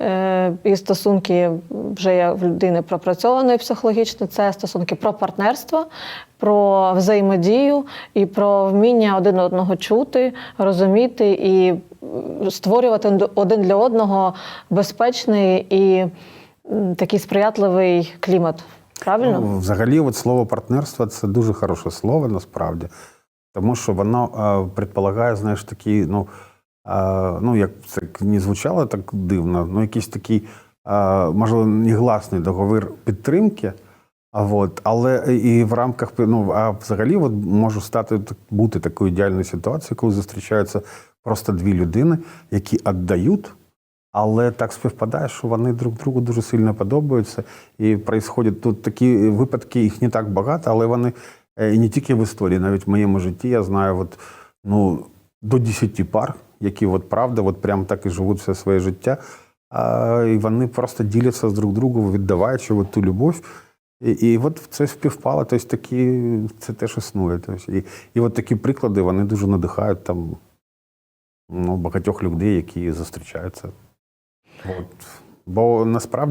е, і стосунки вже є в людини пропрацьованої психологічно, це стосунки про партнерство, про взаємодію і про вміння один одного чути, розуміти і створювати один для одного безпечний і такий сприятливий клімат. Правильно? Ну, взагалі, от слово партнерство це дуже хороше слово насправді, тому що воно е, предполагає, знаєш, такі, ну, ну як це не звучало так дивно, ну якийсь такий, можливо, негласний договір підтримки. А от, але і в рамках ну, а взагалі от може стати бути такою ідеальною ситуацією, коли зустрічаються просто дві людини, які віддають, але так співпадає, що вони друг другу дуже сильно подобаються. І происходять тут такі випадки, їх не так багато, але вони е, і не тільки в історії, навіть в моєму житті я знаю от, ну, до 10 пар, які от, правда от прям так і живуть все своє життя. А, і вони просто діляться з друг другом, віддаваючи от ту любов. І, і от це співпало, тобто такі, це теж існує. Тобто, і, і от такі приклади вони дуже надихають там ну, багатьох людей, які зустрічаються. От. Бо насправді